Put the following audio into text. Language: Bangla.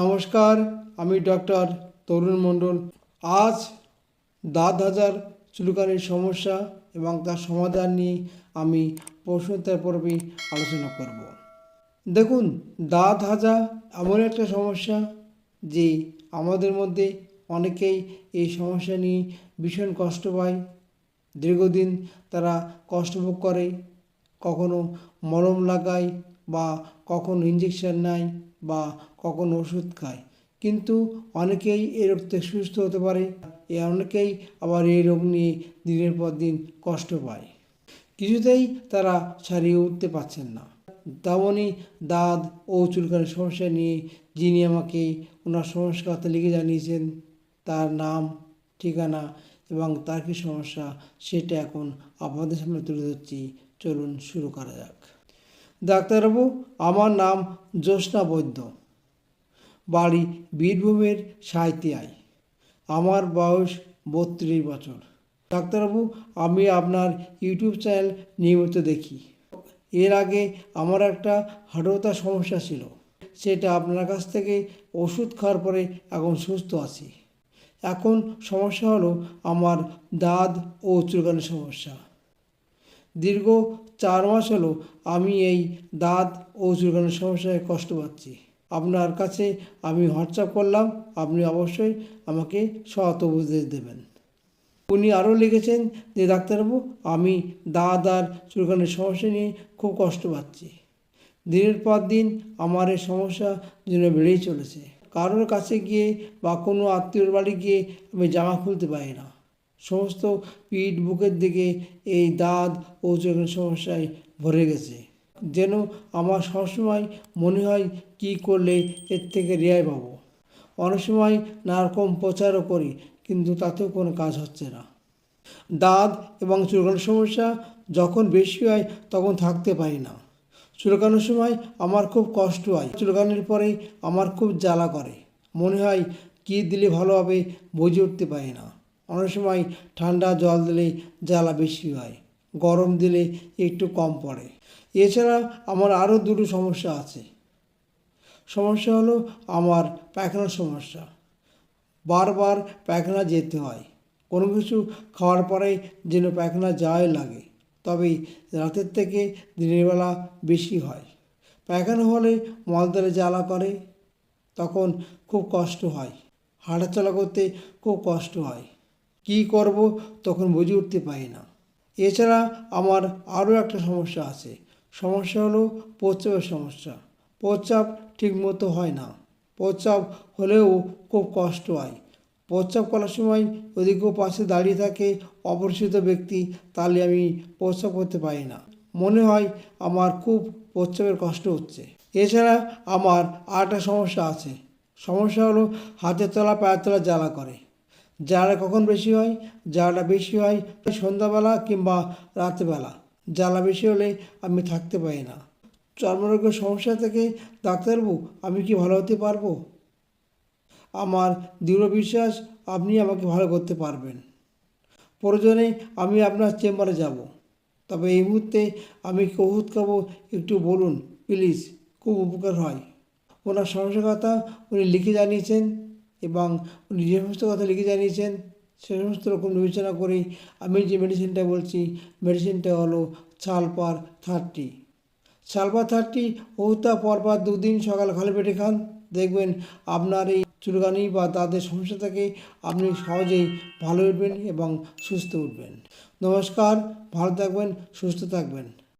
নমস্কার, আমি ডক্টর তরুণ মণ্ডল। আজ দাঁত হাজার চুলকানির সমস্যা এবং তার সমাধান নিয়ে আমি প্রশ্নোত্তর পর্বে আলোচনা করব। দেখুন, দাঁত হাজা এমন একটা সমস্যা যে আমাদের মধ্যে অনেকেই এই সমস্যা নিয়ে ভীষণ কষ্ট পায়। দীর্ঘদিন তারা কষ্ট ভোগ করে, কখনো মলম লাগায় বা কখনো ইঞ্জেকশন নেয়। বা কখন ওষুধ খায়। কিন্তু অনেকেই এই রোগ থেকে সুস্থ হতে পারে এ অনেকেই আবার এই রোগ নিয়ে দিনের পর দিন কষ্ট পায়। কিছুতেই তারা ছাড়িয়ে উঠতে পারছেন না। তেমনই দাঁত ও চুলকানির সমস্যা নিয়ে যিনি আমাকে ওনার সমস্যার কথা লিখে জানিয়েছেন, তার নাম, ঠিকানা এবং তার কী সমস্যা সেটা এখন আপনাদের সামনে তুলে ধরছি। চলুন শুরু করা যাক। ডাক্তারবাবু, আমার নাম জ্যোৎস্না বৈদ্য। বাড়ি বীরভূমের সাঁইতিয়ায় আমার বয়স বত্রিশ বছর। ডাক্তারবাবু, আমি আপনার ইউটিউব চ্যানেল নিয়মিত দেখি। এর আগে আমার একটা হার্টতার সমস্যা ছিল। সেটা আপনার কাছ থেকে ওষুধ খাওয়ার পরে এখন সুস্থ আছি। এখন সমস্যা হলো আমার দাঁত ও চুলকানির সমস্যা। দীর্ঘ চার মাস হলো আমি এই দাঁত ও চুলকানির সমস্যায় কষ্ট পাচ্ছি। আপনার কাছে আমি হোয়াটসঅ্যাপ করলাম, আপনি অবশ্যই আমাকে সহায়ত উপদেশ দেবেন। উনি আরও লিখেছেন যে, ডাক্তারবাবু, আমি দাঁত আর চুলকানির সমস্যা নিয়ে খুব কষ্ট পাচ্ছি। দিনের পর দিন আমার এই সমস্যা যেন বেড়েই চলেছে। কারোর কাছে গিয়ে বা কোনো আত্মীয়র বাড়ি গিয়ে আমি জামা খুলতে পারি না। সমস্ত পিঠ বুকের দিকে এই দাঁত ও চোখের সমস্যায় ভরে গেছে। যেন আমার সবসময় মনে হয়, কী করলে এর থেকে রেহাই পাবো? অনেক সময় নানারকম প্রচারও করি, কিন্তু তাতেও কোনো কাজ হচ্ছে না। দাঁত এবং চুলকানোর সমস্যা যখন বেশি হয়, তখন থাকতে পারি না। চুলকানোর সময় আমার খুব কষ্ট হয়। চুলকানোর পরে আমার খুব জ্বালা করে। মনে হয়, কী দিলে ভালো হবে বুঝে উঠতে পারি না। অনেক সময় ঠান্ডা জল দিলে জ্বালা বেশি হয়, গরম দিলে একটু কম পড়ে। এছাড়া আমার আরও দুটো সমস্যা আছে। সমস্যা হলো আমার পায়খানার সমস্যা। বারবার পায়খানা যেতে হয়। কোনো কিছু খাওয়ার পরে যেন পায়খানা যাওয়াই লাগে, তবে রাতের থেকে দিনের বেলা বেশি হয়। পায়খানা হলে মলদ্বারে জ্বালা করে, তখন খুব কষ্ট হয়। হাঁটাচলা করতে খুব কষ্ট হয়। কী করব তখন বুঝে উঠতে পারি না। এছাড়া আমার আরও একটা সমস্যা আছে। সমস্যা হলো প্রস্রাবের সমস্যা। প্রস্রাব ঠিকমতো হয় না। প্রস্রাব হলেও খুব কষ্ট হয়। প্রস্রাব করার সময় যদি কেউ পাশে দাঁড়িয়ে থাকে অপরিচিত ব্যক্তি, তাহলে আমি প্রস্রাব করতে পারি না। মনে হয় আমার খুব প্রস্রাবের কষ্ট হচ্ছে। এছাড়া আমার আরেকটা সমস্যা আছে। সমস্যা হলো হাতের তলা পায়ের তলা জ্বালা করে। জ্বালা কখন বেশি হয়? জ্বালাটা বেশি হয় সন্ধ্যাবেলা কিংবা রাত্রেবেলা। জ্বালা বেশি হলে আমি থাকতে পারি না। চর্মরোগের সমস্যা থেকে ডাক্তারবাবু, আমি কি ভালো হতে পারব? আমার দৃঢ় বিশ্বাস, আপনি আমাকে ভালো করতে পারবেন। প্রয়োজনে আমি আপনার চেম্বারে যাব। তবে এই মুহূর্তে আমি কি খাব, একটু বলুন, প্লিজ। খুব উপকার হয়। ওনার সমস্যার কথা উনি লিখে জানিয়েছেন। এবং উনি যে সমস্ত কথা লিখে জানিয়েছেন, সে সমস্ত রকম বিবেচনা করেই আমি যে মেডিসিনটা বলছি মেডিসিনটা হলো সালপার থার্টি সালফার থার্টি ওটা পরপর দুদিন সকাল খালি পেটে খান। দেখবেন আপনার এই চুলকানি বা দাঁতের সমস্যা থেকে আপনি সহজেই ভালো উঠবেন এবং সুস্থ উঠবেন। নমস্কার, ভালো থাকবেন, সুস্থ থাকবেন।